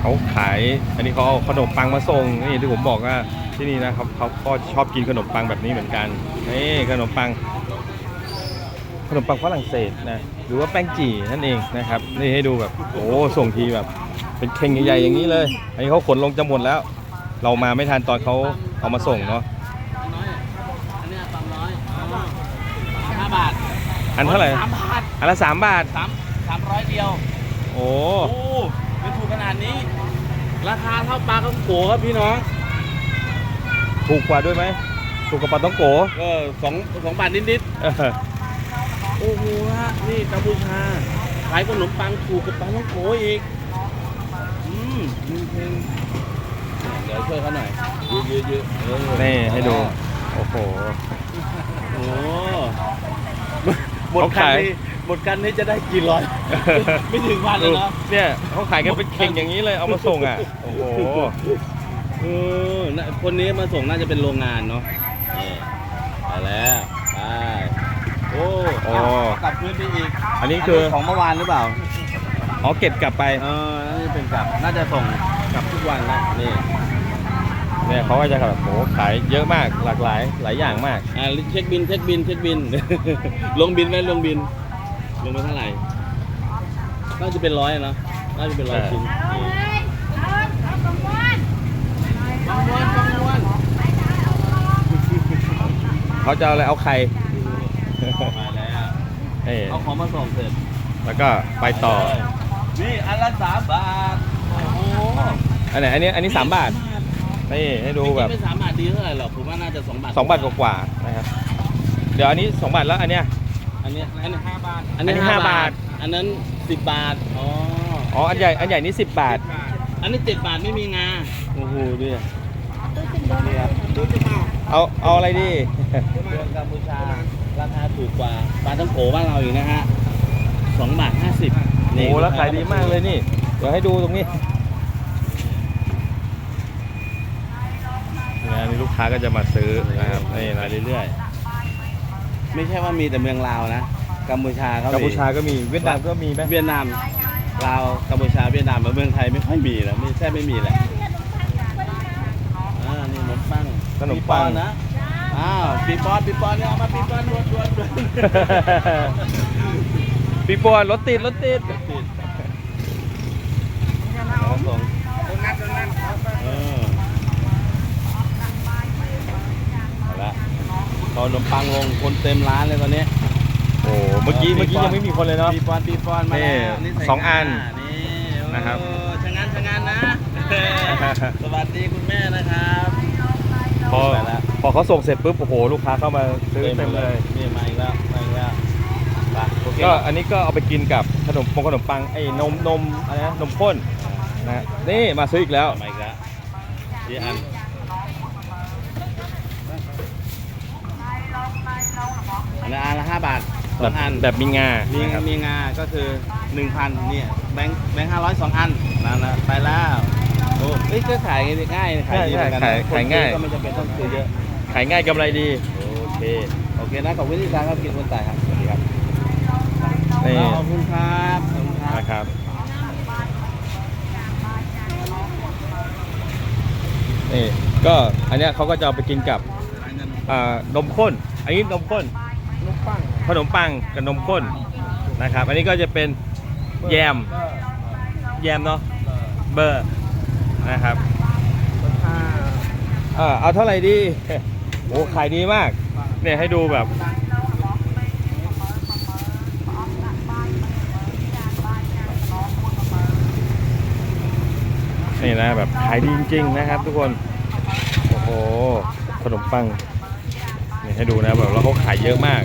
เขาขาย อันนี้เขาเอาขนมปังมาส่งนี่ที่ผมบอกว่าที่นี่นะครับเขาก็ชอบกินขนมปังแบบนี้เหมือนกันนี่ขนมปัง ขนมปังฝรั่งเศสนะหรือว่าแป้งจี่นั่นเองนะครับนี่ให้ดูแบบโอ้ส่งทีแบบ เป็นเข่งใหญ่ๆอย่างนี้เลย อันนี้เขาขนลงจะหมดแล้ว เรามาไม่ทันตอนเขาเอามาส่งเนาะอันเนี้ยสามร้อยห้าบาทอันเท่าไหร่สามบาทอันละสามบาทสามสามร้อยเดียว โอ้ นาดนี้ ราคาเท่าปลากระโขครับพี่น้องถูกกว่าด้วยไหมถูกกว่าปลาต้องโกก็สองสองบาทนิดเออๆโอ้โหฮะนี่กัมพูชาขายขนมปังถูกกับปลาต้องโขอีกอืมจริงๆเดี๋ยวช่วยเขาหน่อยยืดยืดๆเออนี่ให้ดู โอ้โห โอ้หมดเขากันขายนี่ห มดกันนี่จะได้กี่ร้อย ไม่ถึงพันเลยเนาะเนี่ยเขาขายกันเป็นเข่งอย่างนี้เลยเอามาส่งอะ โอ้โหเออน่ะคนนี้มาส่งน่าจะเป็นโรงงานเนาะนี่ไปแล้วไปโอ้โอ้กลับคืนไปอีก อันนี้คือของเมื่อวานหรือเปล่าอ๋อเก็บกลับไป เออน่าจะเป็นกลับ น่าจะส่งกลับทุกวันนะนี่เนี่ยเขาก็จะแบบโอ้โหขายเยอะมากหลากหลายหลายอย่างมากอ่าเช็คบินเช็คบินเช็คบิน ลงบินไหมลงบิน ลงไปเท่าไหร่น่าจะเป็นร้อยนะน่าจะเป็นร้อยชิ้นเอานี่เลยเอาเอากังวลบางวันบางวันเขาจะเอาอะไรเอาไข่มาแล้วเอ้ยเอาของมาส่งเสร็จแล้วก็ไปต่อ นี่อันละสามบาท โอ้โหอันไหนอันนี้อันนี้สามบาทนี่ให้ดูแบบไม่สามบาทดีเท่าไหร่หรอกผมว่าน่าจะสองบาทสองบาทกว่าๆนะครับ เดี๋ยวอันนี้สองบาทแล้วอันเนี้ย อันนี้อันนี้ห้าบาทอันนี้ห้าบาท อันนั้นสิบบาท อ๋อ อ๋อ อันใหญ่ อันใหญ่นี่สิบบาท อันนี้เจ็ดบาทไม่มีงา โอ้โหดูดิตู้สินโดนนี่ครับดูดิมาเอา เอาอะไรดีเรื่องกัมพูชา ราคาถูกกว่าปลาทั้งโขบ้านเราอีกนะฮะสองบาทห้าสิบโอ้โหแล้วขายดีมากเลยนี่ เดี๋ยวให้ดูตรงนี้นะนี่ลูกค้าก็จะมาซื้อนะครับนี่มาเรื่อย ไม่ใช่ว่ามีแต่เมืองลาวนะกัมพูชาๆเขากัมพูชาก็มีเวียดนามก็มีไหมเวียดนามลาวกัมพูชาเวียดนามมาเมืองไทยไม่ค่อยมีแล้วไม่แทบไม่มีแหละอ่านี่ขนมปังขนมปังปีปอนนะอ้าวปีปอนปีปอนเนี่ยเอามาปีปอนรวนรวนรวนปีปัวรถติดรถติดติดแล้วส่งเออเอาละต อนขนมปังลงคนเต็มร้านเลยตอนนี้โอ้เมื่อกี้เมื่อกี้ยังไม่มีคนเลยเนาะ ปีปอนปีปอนมาแล้วนี่ใสองอันนี่นะครับโอ้ชะงานชะงานนะ สวัสดีคุณแม่นะครับ พอไปแล้ว พอเขาส่งเสร็จปุ๊บโอ้โหลูกค้าเข้ามาซื้อเต็มเลย นี่มาอีกแล้วมาอีกแล้วไปโอเคก็อันนี้ก็เอาไปกินกับขนมปงขนมปังไอ้นมนมอะไรนะนมข้นนะฮะนี่มาซื้ออีกแล้ว มาอีกแล้วที่อันอันละอันละห้าบาทส แบอบงอัน แบบมีงามีนะครับมีงาก็คือหนึ่งพันเนี่ยแบงค์แบงค์ห้าร้อยสองอันนั่นนะไปแล้วโอ้เอ้ยก็ขายง่ายขายดีเหมือนกันนะคนซื้อก็ไม่จำเป็นต้องซื้อเยอะ ขายง่ายกำไรดี โอเค โอเคนะขอบคุณที่ทางครับกินคนตายครับสวัสดีครับนี่ขอบคุณครับขอบคุณครับ นะครับ นี่ก็อันเนี้ยเขาก็จะเอาไปกินกับอ่านมข้น อันนี้นมข้นลูกปั้ง ขนมปังกับนมข้นนะครับ อันนี้ก็จะเป็นแยมแยมเนาะเบอร์นะครับราคาเออเอาเท่าไหร่ดีโอ้ขายดีมาก เนี่ยให้ดูแบบนี่นะแบบขายดีจริงๆนะครับ ทุกคน โอ้โหขนมปังนี่ให้ดูนะแบบแล้วเขาขายเยอะมาก